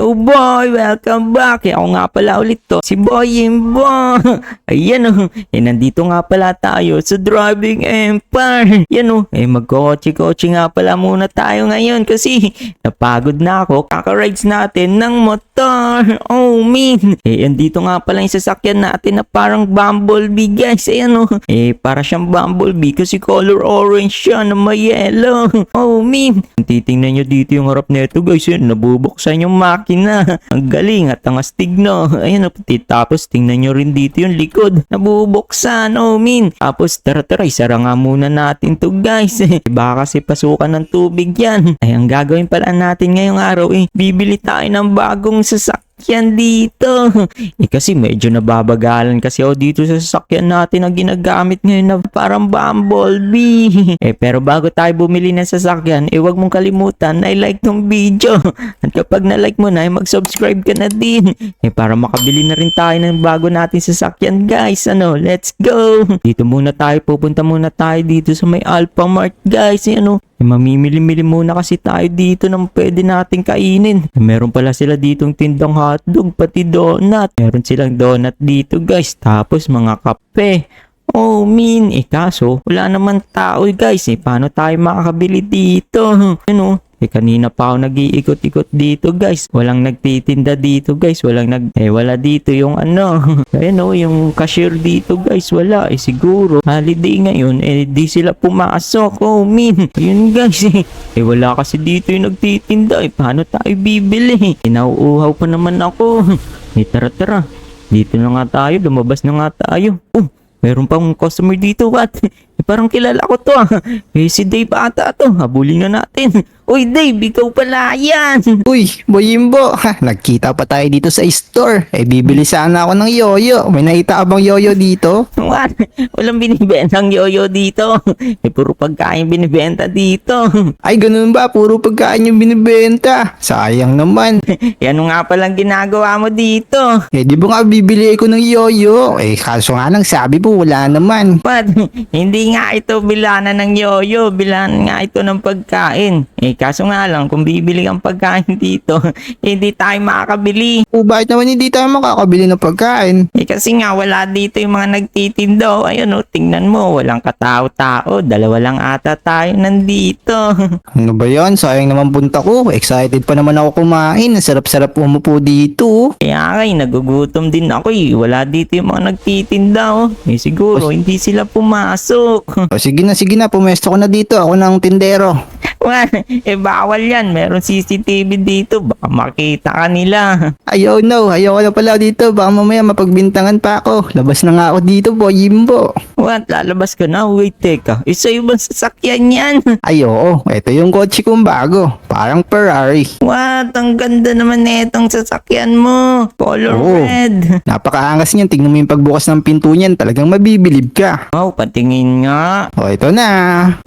Yo boy, welcome back. Eh, Ako nga pala ulit to, si Boy Imbo. Ayan oh, eh nandito nga pala tayo sa Driving Empire. Yan oh, eh magkokotse-kotse nga pala muna tayo ngayon kasi napagod na ako. Kakarides natin ng motor. Oh man. Eh andito nga pala yung sasakyan natin na parang Bumblebee guys. Ayan oh, eh para siyang Bumblebee kasi color orange siya na may yellow. Oh man. Titingnan nyo dito yung harap nito guys. Yan, nabubuksan yung makina. Ang galing at ang astig no. Ayan o, pati tapos tingnan nyo rin dito yung likod. Nabubuksan, oh min. Tapos tara tara, isara nga muna natin to guys. Baka kasi pasukan ng tubig yan. Ay, ang gagawin pala natin ngayong araw eh, bibili tayo ng bagong sasakyan dito. Eh kasi medyo nababagalan kasi ako dito sa sasakyan natin na ginagamit ngayon na parang Bumblebee. Eh pero bago tayo bumili ng sasakyan, eh wag mong kalimutan na i-like tong video. At kapag na-like mo na, eh mag-subscribe ka na din. Eh para makabili na rin tayo ng bago natin sasakyan guys. Ano, let's go! Dito muna tayo, pupunta muna tayo dito sa may Alpha Mart guys. Eh, ano, eh, mamimili-mili muna kasi tayo dito ng pwede nating kainin. Eh, meron pala sila ditong tindang hotdog, pati donut. Meron silang donut dito guys. Tapos mga kape. Oh, min. Eh, kaso, wala naman tao eh, guys. Eh, paano tayo makakabili dito? Ano? Eh, kanina pa ako nag-iikot-ikot dito, guys. Walang nagtitinda dito, guys. Walang nag... Eh, wala dito yung ano. Ayan o, yung cashier dito, guys. Wala. Eh, siguro, holiday ngayon, eh, di sila pumasok. Oh, min. Ayun, guys. Eh, eh wala kasi dito yung nagtitinda. Eh, paano tayo bibili? Eh, nauuhaw pa naman ako. Eh, tara, tara. Dito na nga tayo. Lumabas na nga tayo. Oh, meron pang customer dito. What? Eh, parang kilala ko to ah. Eh, si Dave ata to. Habulin na natin. Uy, Dave, ikaw pala yan. Uy, Boyimbo, ha, nagkita pa tayo dito sa store. Eh, bibili sana ako ng yoyo. May nakita ka bang yoyo dito? What? Walang binibentang yoyo dito. Eh, puro pagkain binibenta dito. Ay, ganun ba? Puro pagkain yung binibenta. Sayang naman. Yan nga palang ginagawa mo dito. Eh, di ba nga bibili ko ng yoyo? Eh, kaso nga lang sabi mo, wala naman. But, hindi nga ito bilanan ng yoyo. Bilanan nga ito ng pagkain. Eh, kaso nga lang, kung bibili kang pagkain dito, hindi tayo makakabili. O, bakit naman hindi tayo makakabili ng pagkain? Eh, kasi nga, wala dito yung mga nagtitindo. Ayun, oh, tingnan mo, walang katao-tao. Dalawa lang ata tayo nandito. Ano ba yon? Sayang naman punta ko. Excited pa naman ako kumain. Ang sarap-sarap umupo dito. Kaya nga, eh, nagugutom din ako eh. Wala dito yung mga nagtitinda, oh. Eh, siguro, hindi sila pumasok. O, sige na, sige na. Pumesto ko na dito. Ako ng tindero. Eh bawal yan. Meron CCTV dito. Baka makita ka nila. Ayaw no, ayaw ko na pala dito. Baka mamaya mapagbintangan pa ako. Labas na nga ako dito, Boyimbo. What? Lalabas ka na? Wait, teka. Isa yung bang sasakyan yan? Ay, oo. Ito yung kotse kong bago. Parang Ferrari. What? Ang ganda naman na itong sasakyan mo. Color Oo. red. Napakaangas niyan. Tingnan mo yung pagbukas ng pinto niyan. Talagang mabibilib ka. Wow, patingin nga. O, ito na.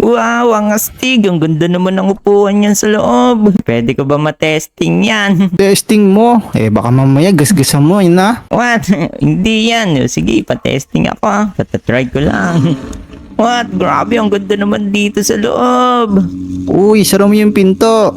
Wow, ang astig. Ang ganda naman ng upuan yan sa loob. Pwede ko ba matesting yan? Testing mo. Eh, baka mamaya gasgasan mo, yun na. What? Hindi yan. Sige, pa-testing ako ah. Patatry ko lang. What? Grabe, ang ganda naman dito sa loob. Uy, sara mo yung pinto.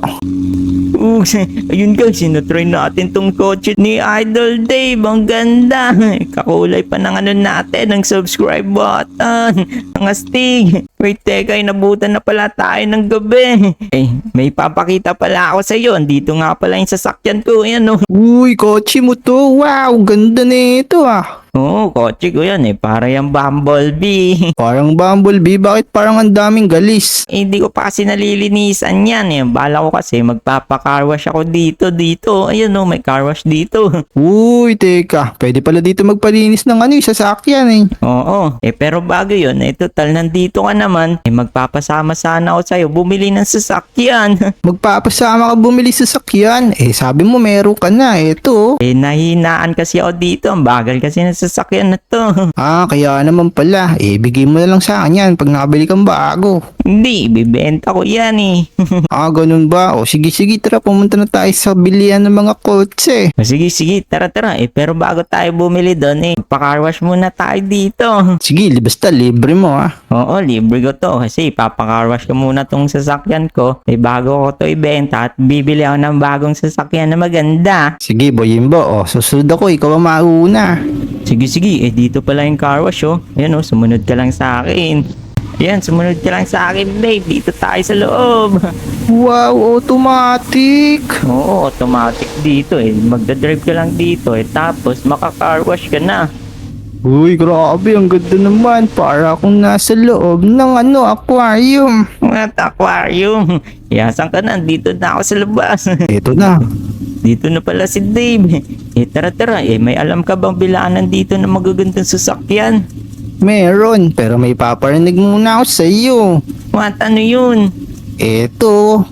Uh, ayun guys, sinatry natin tong kotse ni Idol Dave. Ang ganda. Kakulay pa ng ano natin, ng subscribe button. Ang astig. Wait, teka, inabutan na pala tayo ng gabi. Eh, may papakita pala ako sa iyo. Dito nga pala yung sasakyan ko. Ayan oh. Uy, kotse mo to. Wow, ganda na ito ah. Oo, kotse ko yan eh. Para yung Bumblebee. Parang Bumblebee, bakit parang ang daming galis? Eh, hindi ko pa kasi nalilinisan yan eh. Bala ko kasi magpapakarwash ako dito, dito. Ayun oh, may car wash dito. Uy, teka, pwede pala dito magpalinis ng ano yung sasakyan eh. Oo. Eh pero bago yun, eh total nandito ka naman, eh magpapasama sana ako sa'yo bumili ng sasakyan. Magpapasama ka bumili sa sakyan. Eh, sabi mo meron ka na, eto. eh nahinaan kasi ako dito, ang bagal kasi ng sasakyan na to. Ah, kaya naman pala. Eh, bigay mo na lang sa akin yan pag nakabili kang bago. Hindi, ibibenta ko yan eh. Ah, ganun ba? O sige, sige, tara, pumunta na tayo sa bilihan ng mga kotse. O, sige, sige, tara, tara. Eh, pero bago tayo bumili doon eh, pakarwash muna tayo dito. Sige, basta libre mo ah. Oo, libre ko to kasi papakarwash ko muna tong sasakyan ko. Eh, bago ko to ibenta at bibili ako ng bagong sasakyan na maganda. Sige, Boyimbo, o susunod ako, ikaw ang mauna. Sige, sige. Eh, dito pala yung car wash, oh. Yan, oh. Sumunod ka lang sa akin. Yan, sumunod ka lang sa akin, babe. Dito tayo sa loob. Wow, automatic! Oo, automatic dito, eh. Magdadrive ka lang dito, eh. Tapos, maka-car wash ka na. Uy, grabe, ang ganda naman. Para akong nasa loob ng ano, aquarium. At aquarium. Yasan ka na. Dito na ako sa labas. Ito na. Dito na pala si Dave. Eh, tara, tara. Eh, may alam ka bang bilaanan dito na magagandang sasakyan? Meron, pero may paparinig muna ako sa iyo. What, ano yun? Ito,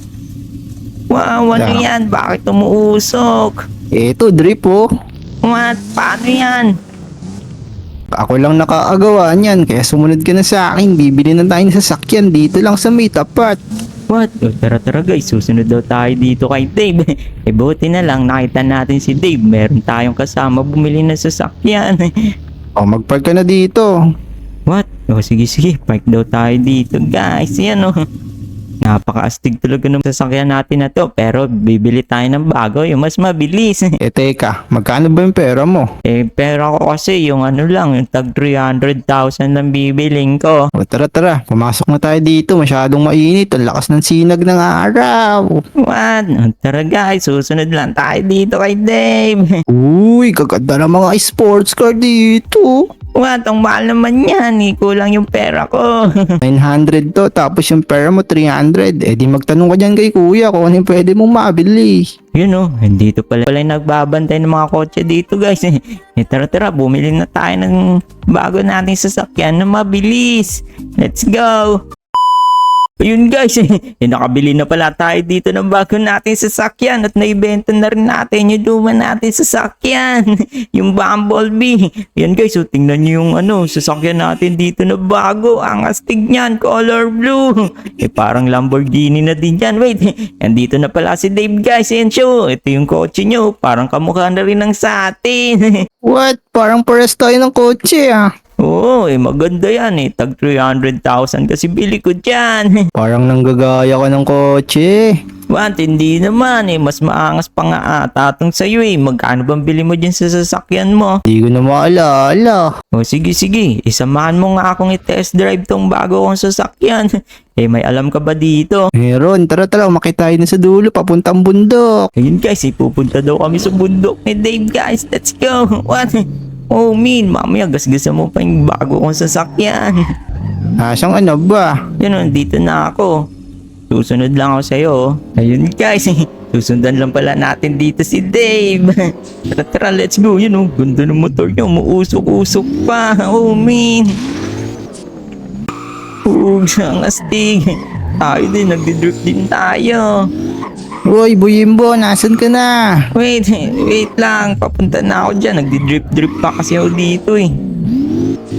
Wow, ano Yeah. yan? Bakit umuusok? ito drip oh. What? Paano yan? Ako lang nakakagawa niyan, kaya sumunod ka na sa akin. Bibili na tayo ng sasakyan dito lang sa may tapat. What? O, tara, tara guys. Susunod daw tayo dito kay Dave. eh, buti na lang nakita natin si Dave. Meron tayong kasama bumili ng sasakyan. O, magpark ka na dito. What? O, sige, sige. Park daw tayo dito, guys. Yan, o. Napaka-astig talaga ng sasakyan natin na to. Pero, bibili tayo ng bago. Yung mas mabilis. Eh teka, magkano ba yung pera mo? eh, pero ako kasi, yung ano lang, yung tag 300,000 lang bibiling ko. O tara tara, pumasok na tayo dito. Masyadong mainit. Ang lakas ng sinag ng araw. What? O, tara, guys. Susunod lang tayo dito kay Dave. Uy, kaganda ng mga sports car dito. What? Ang mahal naman yan. Eh. Kulang yung pera ko. 900 to, tapos yung pera mo 300. Eh di magtanong ka dyan kay kuya kung ano yung pwede mong mabili. Yun o, dito pala pala yung nagbabantay ng mga kotse dito guys. eh tara tara, bumili na tayo ng bago nating sasakyan na mabilis. Let's go! Ayun guys, eh, nakabili na pala tayo dito ng bago nating sasakyan at naibenta na rin natin yung luma nating sasakyan. yung Bumblebee. Yan guys, so tingnan nyo yung ano, sasakyan natin dito na bago. Ang astig niyan, color blue. Eh parang Lamborghini na din yan. Wait, andito na pala si Dave guys. Yan siya. Ito yung kotse nyo. Parang kamukha na rin ng sa atin. What? Parang pares tayo ng kotse ah. Oo, eh maganda yan eh. Tag 300,000 kasi bili ko dyan. Parang nanggagaya ka ng kotse. What? Hindi naman eh. Mas maangas pa nga ata itong sa'yo eh. Magkano bang bili mo dyan sa sasakyan mo? Di ko na maalala. O sige sige, isamahan mo nga akong i-test drive tong bago kong sasakyan. eh may alam ka ba dito? Meron, tara tara, umakit tayo na sa dulo, papuntang bundok. Ayun guys, ipupunta daw kami sa bundok ni Dave guys. Let's go. What? Oh min, mamaya gasgasan mo pa yung bago kong sasakyan. Asyang ano ba? Yun o, dito na ako. Susunod lang ako sa'yo. oh. Ayun guys, susundan lang pala natin dito si Dave. Tara tara, let's go. Yun o, ganda ng motor niya. Umuusok-usok pa. Oh min. Huwag ang astig. Tayo din, nagdidrip din tayo. Uy, Buyimbo, nasan ka na? Wait, wait lang. Papunta na ako dyan. Nagdidrip-drip pa kasi ako dito eh.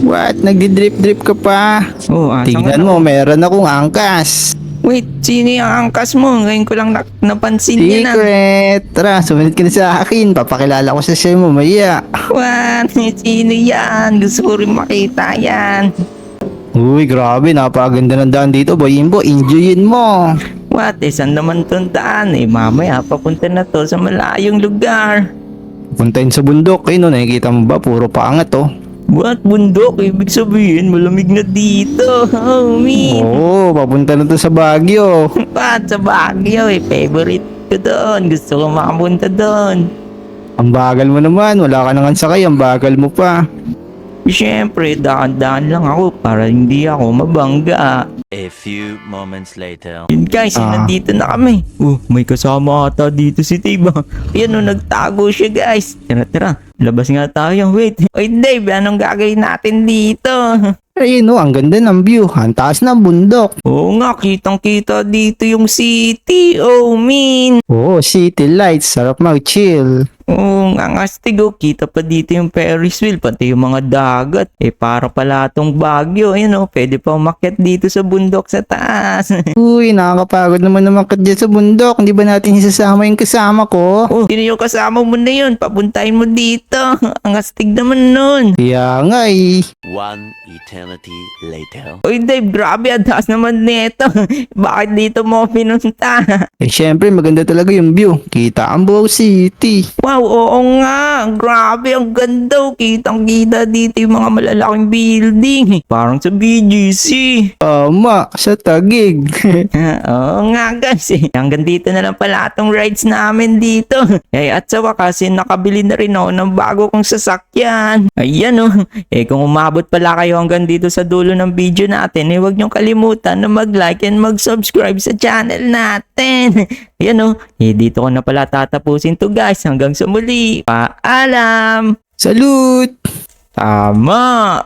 What? Nagdi-drip-drip ka pa? Oh, asan ka Tingnan na? mo, meron akong angkas. Wait, sino yung angkas mo? Ngayon ko lang na- napansin yan ah. Secret! Tara, sumunod ka na sa akin. Papakilala ko sa sa'yo mamaya. What? Sino yan? Gusto ko rin makita yan. Uy, grabe, napakaganda ng daan dito, Buyimbo. Enjoyin mo. What? Eh, saan naman itong daan? Eh, mamaya papunta na to sa malayong lugar. Puntayin sa bundok. Eh, no, nakikita mo ba? Puro paangat, oh. What? Bundok? Ibig sabihin, malamig na dito. Oh, me. Oo, papunta na to sa Baguio. What? Sa Baguio eh. Favorite ko doon. Gusto ko makapunta doon. Ang bagal mo naman, wala ka nang sakay, ang bagal mo pa. Siyempre, daan-daan lang ako para hindi ako mabangga. A few moments later. Yun guys, Ah. nandito na kami. Oh, may kasama ata dito si Dave. Yan oh, nagtago siya guys. Tara, tara. Labas nga tayo. Wait. Oy Dave, anong gagawin natin dito? Ayun, oh, ang ganda ng view. Ang taas ng bundok. Oo nga, kitang kita dito yung city. Oh, min. Oo, city lights. Sarap mag-chill. Oo, ang astig oh. Kita pa dito yung Ferris wheel, pati yung mga dagat. Eh, para pala tong Baguio. Ayun oh, pwede pa umakyat dito sa bundok sa taas. Uy, nakakapagod naman naman ka dyan sa bundok. Hindi ba natin isasama yung kasama ko? oh, sino yung kasama mo na yun? Papuntahin mo dito. Ang astig naman nun. Kaya nga eh. One eternity later. Uy, Dave, grabe. Ang taas naman nito. Bakit dito mo pinunta? Eh syempre maganda talaga yung view. Kita ang buong city. Wow, oo nga. Grabe, ang ganda. Kitang-kita dito yung mga malalaking building. Parang sa BGC. Tama, sa tagig. Oo nga guys. Eh. Hanggang dito na lang pala itong rides namin dito. Eh, at sa wakas, eh, nakabili na rin ako ng bago kong sasakyan. Ayan oh. Eh kung umabot pala kayo hanggang dito sa dulo ng video natin, eh huwag niyong kalimutan na mag-like and mag-subscribe sa channel natin. Ayan oh. Eh dito ko na pala tatapusin to guys. Hanggang sa muli. Paalam! Salute! Tama!